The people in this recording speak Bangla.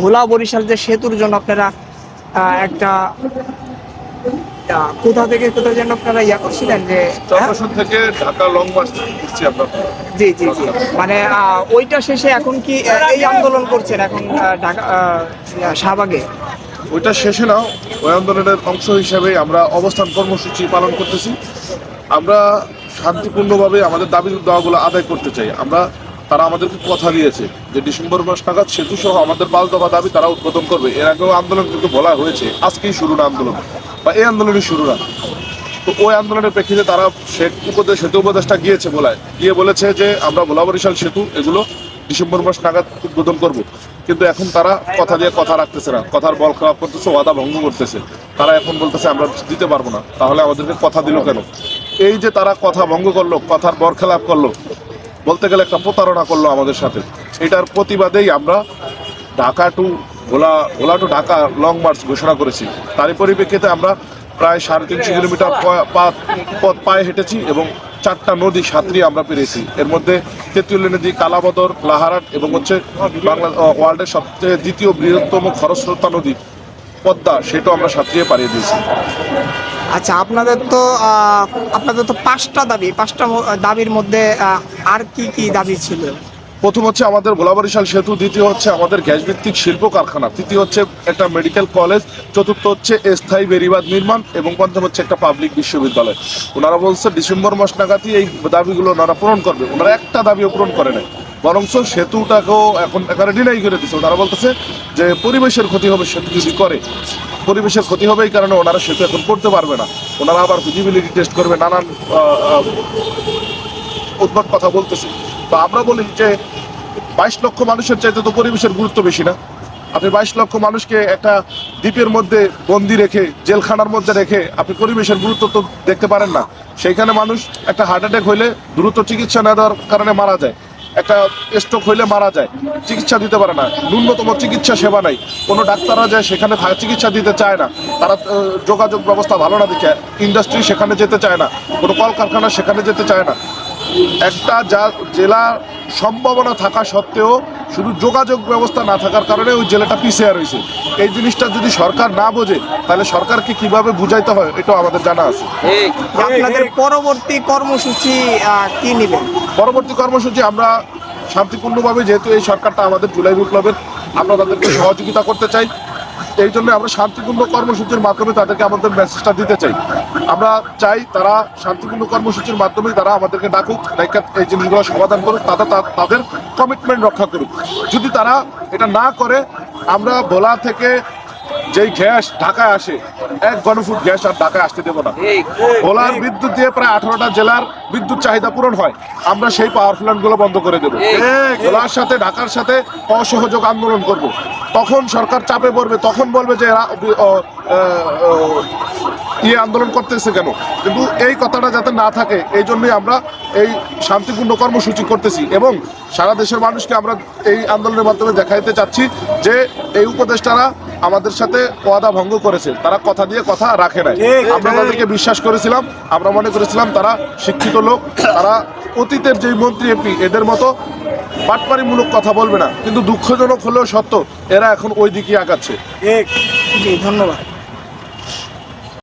ভোলা বরিশাল যে সেতুর জন্য আপনারা একটা কোথা থেকে কোথা যেন আপনারা ইয়া করছিলেন যে থেকে ঢাকা লং মার্চ করছি আমরা। জি জি জি। মানে ওইটা শেষে এখন কি এই আন্দোলন করছেন এখন ঢাকা শাহবাগে? ওইটা শেষে না ওই আন্দোলনের অংশ হিসেবে আমরা অবস্থান কর্মসূচি পালন করতেছি। আমরা শান্তিপূর্ণভাবে আমাদের দাবি দাওয়াগুলো আদায় করতে চাই। আমরা তারা আমাদেরকে কথা দিয়েছে যে ডিসেম্বর মাস নাগাদ সেতু সহ আমাদের পাঁচ দফা দাবি তারা উদ্বোধন করবে। এর আগেও আন্দোলন কিন্তু বলা হয়েছে, আজকেই শুরু না আন্দোলন। বা এই আন্দোলনই শুরু না তো ওই আন্দোলনের প্রেক্ষিতে তারা শেখ উপদেশ সেতু উপদেশটা গিয়েছে বলায়। গিয়ে বলেছে যে আমরা ভোলা বরিশাল সেতু, এগুলো ডিসেম্বর মাস নাগাদ উদ্বোধন করব। কিন্তু এখন তারা কথা দিয়ে কথা রাখতেছে না। কথার বল খারাপ করতেছে, ওয়াদা ভঙ্গ করতেছে। তারা এখন বলতেছে, আমরা দিতে পারব না। তাহলে আমাদেরকে কথা দিল কেন? এই যে তারা কথা ভঙ্গ করল, কথার বর খেলাপ করল বলতে গেলে একটা প্রতারণা করল আমাদের সাথে। এটার প্রতিবাদেই আমরা Dhaka to Bhola Bhola to Dhaka long march ঘোষণা করেছি। তারই পরিপ্রেক্ষিতে আমরা প্রায় সাড়ে তিনশো কিলোমিটার পথ পায়ে হেঁটেছি এবং চারটা নদী সাঁতরিয়ে আমরা পেরেছি। এর মধ্যে তেঁতুলিয়া নদী, কালাবদর, লাহারাট এবং হচ্ছে বাংলা ওয়ার্ল্ডের সবচেয়ে দ্বিতীয় বৃহত্তম খরস্রোতা নদী, পদ্মা, সেটাও আমরা সাঁতরিয়ে পাড়িয়ে দিয়েছি। আচ্ছা আপনাদের তো আপনাদের তো পাঁচটা দাবি, পাঁচটা দাবির মধ্যে আর কি কি দাবি ছিল? প্রথম হচ্ছে আমাদের গোলাবরিশাল সেতু, দ্বিতীয় হচ্ছে আমাদের গ্যাস ভিত্তিক শিল্প কারখানা, তৃতীয় হচ্ছে একটা মেডিকেল কলেজ, চতুর্থ হচ্ছে স্থায়ী বেরিবাদ নির্মাণ, এবং পঞ্চম হচ্ছে একটা পাবলিক বিশ্ববিদ্যালয়। ওনারা বলছে ডিসেম্বর মাস নাগাদই এই দাবিগুলো ওনারা পূরণ করবে। ওনারা একটা দাবিও পূরণ করে নাই। বরঞ্চ সেতুটাকেও এখন এখানে ডিনাই করে দিচ্ছে ওনারা বলতেছে যে পরিবেশের ক্ষতি হবে সেতু যদি করে। পরিবেশের ক্ষতি হবে এই কারণে ওনারা সেতু এখন করতে পারবে না। ওনারা আবার ফিজিবিলিটি টেস্ট করবে, নানান উদ্ভট কথা বলতেছে। তো আমরা বলি যে বাইশ লক্ষ মানুষের চাইতে তো পরিবেশের গুরুত্ব বেশি না। আপনি বাইশ লক্ষ মানুষকে একটা দ্বীপের মধ্যে বন্দি রেখে, জেলখানার মধ্যে রেখে আপনি পরিবেশের গুরুত্ব তো দেখতে পারেন না। সেইখানে মানুষ একটা হার্ট অ্যাটাক হইলে দ্রুত চিকিৎসা না দেওয়ার কারণে মারা যায়। একটা স্ট্রোক হইলে মারা যায়, চিকিৎসা দিতে পারে না। ন্যূনতম চিকিৎসা সেবা নাই। কোনো ডাক্তাররা যায় সেখানে চিকিৎসা দিতে চায় না। তারা যোগাযোগ ব্যবস্থা ভালো না দেখে ইন্ডাস্ট্রি সেখানে যেতে চায় না। কোনো কলকারখানা সেখানে যেতে চায় না। একটা যা জেলা সম্ভাবনা থাকা সত্ত্বেও শুধু যোগাযোগ ব্যবস্থা না থাকার কারণে ওই জেলাটা পিছিয়ে রয়েছে। এই জিনিসটা যদি সরকার না বোঝে তাহলে সরকারকে কীভাবে বুঝাইতে হয় এটাও আমাদের জানা আছে। আপনাদের পরবর্তী কর্মসূচি কি নেবেন? পরবর্তী কর্মসূচি আমরা শান্তিপূর্ণভাবে যেহেতু এই সরকারটা আমাদের জুলাই বিপ্লবের আমরা তাদেরকে সহযোগিতা করতে চাই। এই জন্য আমরা শান্তিপূর্ণ কর্মসূচির মাধ্যমে তাদেরকে আমাদের মেসেজটা দিতে চাই। আমরা চাই তারা শান্তিপূর্ণ কর্মসূচির মাধ্যমে তারা আমাদেরকে ডাকুক ডাইকা এই জিনিসগুলো সমাধান করুক তাদের তাদের কমিটমেন্ট রক্ষা করুক। যদি তারা এটা না করে আমরা ভোলা থেকে যেই গ্যাস ঢাকায় আসে এক ঘনফুট গ্যাস আর ঢাকায় আসতে দেবো না। ভোলার বিদ্যুৎ দিয়ে প্রায় আঠারোটা জেলার বিদ্যুৎ চাহিদা পূরণ হয় আমরা সেই পাওয়ার প্ল্যান্টগুলো বন্ধ করে দেবো। ভোলার সাথে ঢাকার সাথে অসহযোগ আন্দোলন করব। তখন সরকার চাপে পড়বে, তখন বলবে যে এরা ইয়ে আন্দোলন করতেছে কেন? কিন্তু এই কথাটা যাতে না থাকে, এই জন্যই আমরা এই শান্তিপূর্ণ কর্মসূচি করতেছি এবং সারা দেশের মানুষকে আমরা এই আন্দোলনের মাধ্যমে দেখাইতে চাচ্ছি যে এই উপদেষ্টারা আমাদের সাথে ওয়াদা ভঙ্গ করেছে। তারা কথা দিয়ে কথা রাখে নাই। আমরা তাদেরকে বিশ্বাস করেছিলাম আমরা মনে করেছিলাম তারা শিক্ষিত লোক তারা অতীতের যেই মন্ত্রী এমপি এদের মতো বাটপাড়িমূলক কথা বলবে না। কিন্তু দুঃখজনক হলেও সত্য এরা এখন ওই দিকে আগাচ্ছে। ধন্যবাদ।